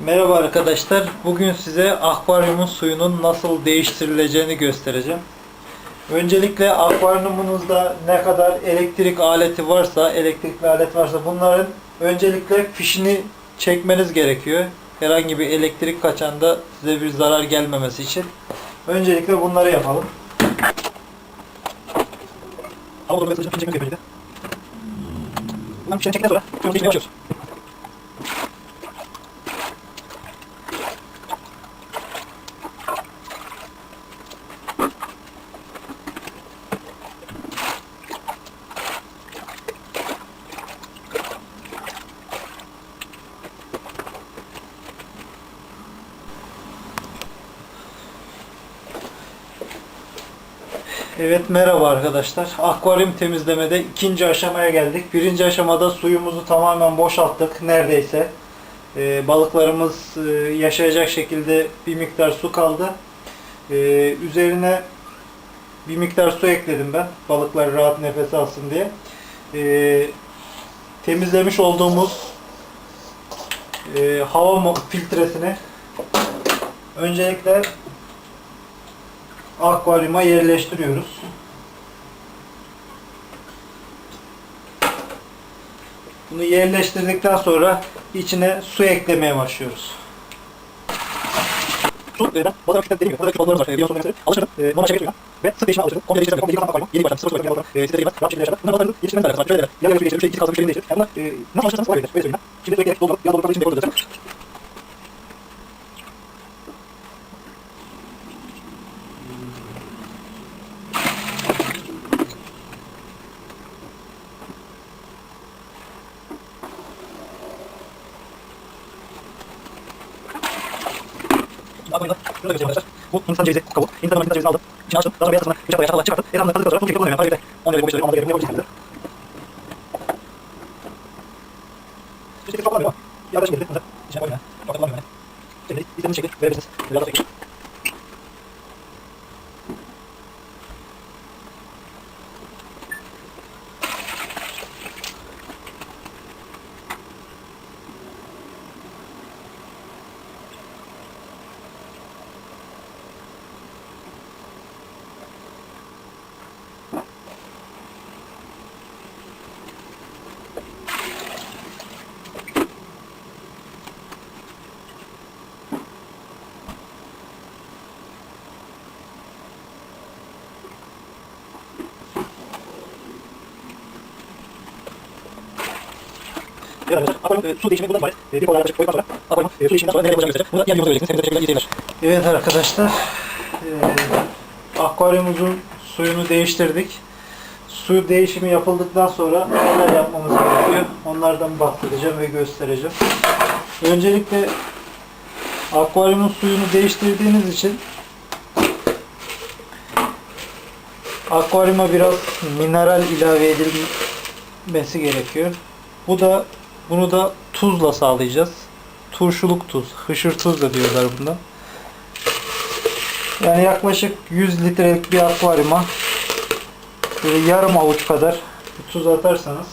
Merhaba arkadaşlar. Bugün size akvaryumun suyunun nasıl değiştirileceğini göstereceğim. Öncelikle akvaryumunuzda ne kadar elektrik aleti varsa, elektrikli alet varsa bunların öncelikle fişini çekmeniz gerekiyor. Herhangi bir elektrik kaçanda size bir zarar gelmemesi için. Öncelikle bunları yapalım. Durumu fişini çekmek gerekiyor. Bundan fişini çektikten sonra değiştirmeye başlıyoruz. Evet merhaba arkadaşlar. Akvaryum temizlemede ikinci aşamaya geldik. Birinci aşamada suyumuzu tamamen boşalttık neredeyse. Ee, balıklarımız e, yaşayacak şekilde bir miktar su kaldı. Ee, üzerine bir miktar su ekledim ben. Balıklar rahat nefes alsın diye. Ee, temizlemiş olduğumuz e, hava filtresini öncelikle akvaryuma yerleştiriyoruz. Bunu yerleştirdikten sonra içine su eklemeye başlıyoruz. Su, e, ben bazen küçükten deneyim. Burada küçük balıklarımız var. E, biliyorsunuz mesela. Alıştırdım. E, normal suyuna. Ve sık değişime alıştırdım. Komple değiştirdim. Komple yıkatan akvaryum. Yeni bir başladım. Sıfır sıfır akvaryum. E, size rahat bir şekilde yaşadım. Bunlar balıkların yetiştirmenin alakası var. Şöyle Yer yerleşimi değiştirdim. Şey, iki kaldı. Şeyini değiştirdim. Yani bunlar e, nasıl alıştırırsanız olabilir. Öyle söyleyeyim ben. Şimdi sürekli doldurup, yan doldurup için Akvaryumda şöyle göstereyim arkadaşlar. Bu Hindistan cevizi kabuğu. Hindistan Hindistan cevizini aldım. İçine açtım. Daha sonra beyaz kısmını bıçakla yaşa çıkarttım. Etrafında kazıdıktan sonra tuz şekilde kullanıyorum. Harika. 10 lira 15 lira 10 lira yapabilirsiniz. Bu şekilde çok kullanmıyorum ama geldi. Bunu da içine koyayım. Çok kullanmıyorum yani. Şimdi istediğiniz şekli verebilirsiniz. Biraz da çekeyim. Akvaryum su değişimi bundan ibaret. E, bir kol yaklaşık koyduktan sonra akvaryum e, su değişiminden sonra nereye koyacağını göstereceğim. Bunu diğer videomuzda göreceksiniz. Hepinize teşekkürler, iyi seyirler. Evet arkadaşlar, e, akvaryumumuzun suyunu değiştirdik. Su değişimi yapıldıktan sonra neler yapmamız gerekiyor? Onlardan bahsedeceğim ve göstereceğim. Öncelikle akvaryumun suyunu değiştirdiğiniz için akvaryuma biraz mineral ilave edilmesi gerekiyor. Bu da bunu da tuzla sağlayacağız. Turşuluk tuz, hışır tuz da diyorlar buna. Yani yaklaşık 100 litrelik bir akvaryuma böyle yarım avuç kadar tuz atarsanız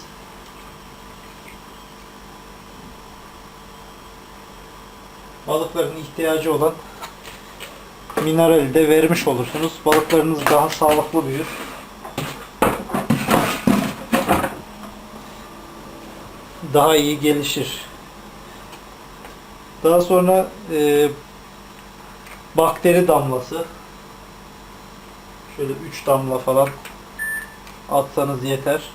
balıkların ihtiyacı olan minerali de vermiş olursunuz. Balıklarınız daha sağlıklı büyür. Daha iyi gelişir. Daha sonra e, bakteri damlası şöyle 3 damla falan atsanız yeter.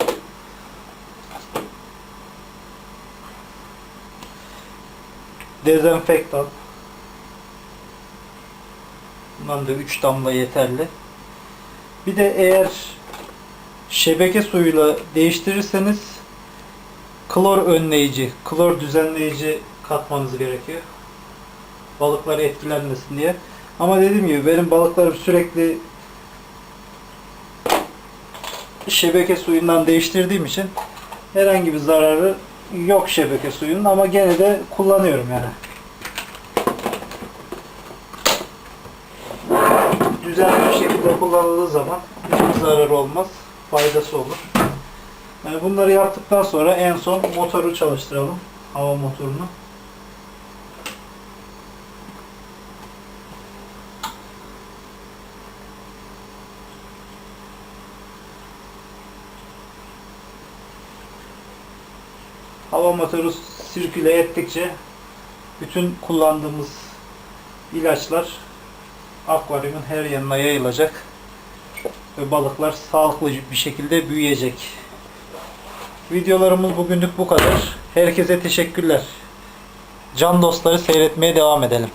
Dezenfektan Bundan da 3 damla yeterli. Bir de eğer şebeke suyuyla değiştirirseniz klor önleyici, klor düzenleyici katmanız gerekiyor. Balıklar etkilenmesin diye. Ama dediğim gibi benim balıklarım sürekli şebeke suyundan değiştirdiğim için herhangi bir zararı yok şebeke suyunun ama gene de kullanıyorum yani. Düzenli bir şekilde kullanıldığı zaman hiçbir zararı olmaz, faydası olur. Yani bunları yaptıktan sonra en son motoru çalıştıralım. Hava motorunu. Hava motoru sirküle ettikçe bütün kullandığımız ilaçlar akvaryumun her yanına yayılacak ve balıklar sağlıklı bir şekilde büyüyecek. Videolarımız bugünlük bu kadar. Herkese teşekkürler. Can dostları seyretmeye devam edelim.